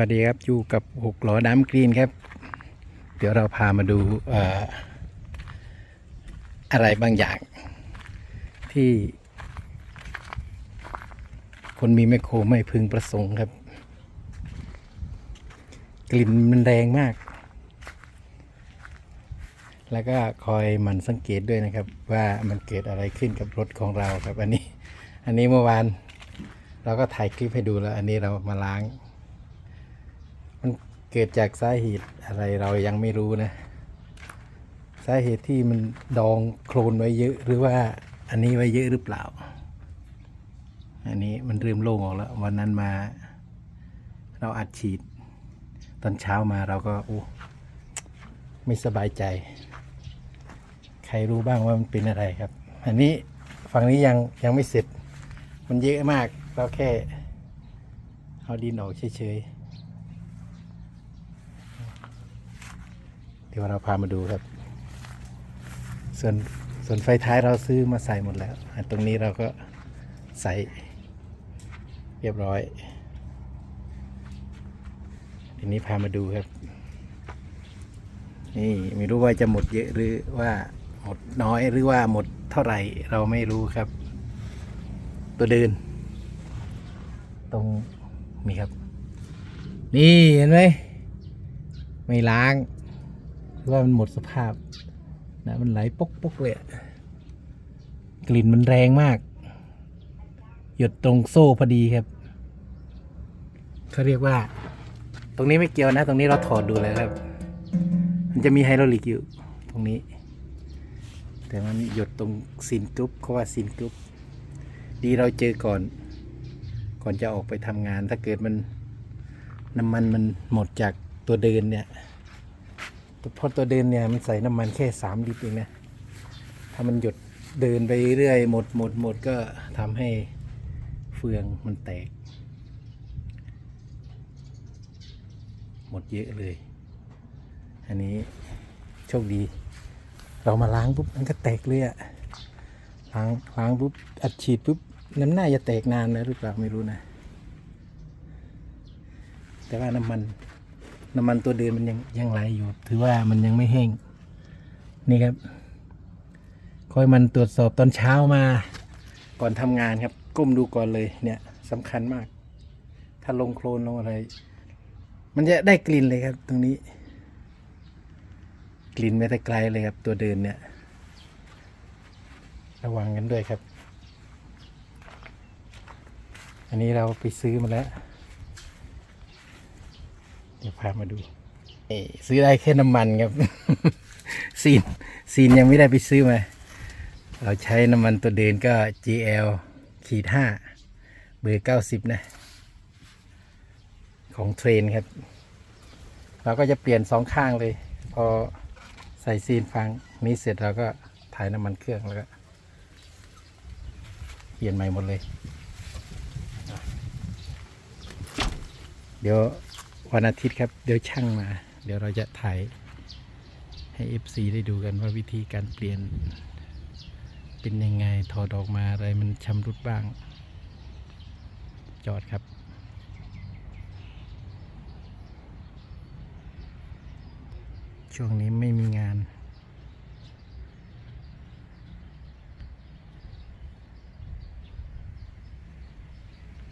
วัสดีครับ อยู่กับหกล้อน้ำกรีนครับ เดี๋ยวเราพามาดูเอ่อะไรบางอย่าง ที่ คนมีแมคโครไม่พึงประสงค์ครับ กลิ่นมันแรงมาก แล้วก็คอยมันสังเกตด้วยนะครับ ว่ามันเกิดอะไรขึ้นกับรถของเราครับ อันนี้ อันนี้เมื่อวาน เราก็ถ่ายคลิปให้ดูแล้ว อันนี้เรามาล้าง กิดจากสาเหตุอะไรเรายังไม่รู้นะ สาเหตุที่มันดองโคลนไว้เยอะหรือว่าอันนี้ไว้เยอะหรือเปล่า อันนี้มันเริ่มโล่งออกแล้ว วันนั้นมา เราอัดฉีด ตอนเช้ามาเราก็โอ้ไม่สบายใจ ใครรู้บ้างว่ามันเป็นอะไรครับ อันนี้ฝั่งนี้ยังยังไม่เสร็จ มันเยอะมากเราแค่เอาดินออกเฉยๆ เดี๋ยวเราพามาดูครับ ส่วนส่วนไฟท้ายเราซื้อมาใส่หมดแล้ว ตรงนี้เราก็ใส่เรียบร้อย ทีนี้พามาดูครับ นี่ไม่รู้ว่าจะหมดเยอะหรือว่าหมดน้อยหรือว่าหมดเท่าไหร่เราไม่รู้ครับ ตัวเดิน ตรงนี้ครับ นี่เห็นไหมไม่ล้าง ว่ามันหมดสภาพนะมันไหลปกปกๆเลยกลิ่นมันแรงมาก หยดตรงโซ่พอดีครับเขาเรียกว่า ตรงนี้ไม่เกี่ยวนะ ตรงนี้เราถอดดูเลยครับ มันจะมีไฮดรอลิกอยู่ตรงนี้ แต่มันหยดตรงซินกรุ๊ปเขาว่าซินกรุ๊ปดีเราเจอก่อน ก่อนจะออกไปทำงานถ้าเกิดมันน้ำมันมันหมดจากตัวเดินเนี่ย เพราะตัวเดินเนี่ยมันใส่น้ำมันแค่สามลิตรเองนะ ถ้ามันหยดเดินไปเรื่อยหมดหมดหมดก็ทำให้เฟืองมันแตก หมดเยอะเลย อันนี้โชคดี เรามาล้างปุ๊บมันก็แตกเลยอะล้างล้างปุ๊บอัดฉีดปุ๊บน้ำหน้าจะแตกนานแล้วหรือเปล่าไม่รู้นะ แต่ว่าน้ำมัน น้ำมันตัวเดินมันยังยังไหลอยู่ ถือว่ามันยังไม่แห้ง นี่ครับ ค่อยมันตรวจสอบตอนเช้ามา ก่อนทำงานครับ ก้มดูก่อนเลยเนี่ยสำคัญมาก ถ้าลงโคลนลงอะไร มันจะได้กลิ่นเลยครับ ตรงนี้ กลิ่นไม่ได้ไกลเลยครับ ตัวเดินเนี่ย ระวังกันด้วยครับ อันนี้เราไปซื้อมาแล้ว เดี๋ยวพามาดูซื้อได้แค่น้ำมันครับ ซีนซีนยังไม่ได้ไปซื้อมา เราใช้น้ำมันตัวเดินก็ GL ขีดห้าเบอร์เก้าสิบนะ ของเทรนครับ เราก็จะเปลี่ยนสองข้างเลย พอใส่ซีนฟังนี้เสร็จเราก็ถ่ายน้ำมันเครื่องแล้วก็ เปลี่ยนใหม่หมดเลย เดี๋ยว วันอาทิตย์ครับ เดี๋ยวช่างมา เดี๋ยวเราจะถ่ายให้ FC ได้ดูกันว่าวิธีการเปลี่ยน เป็นยังไงถอดออกมาอะไรมันชำรุดบ้าง จอดครับช่วงนี้ไม่มีงาน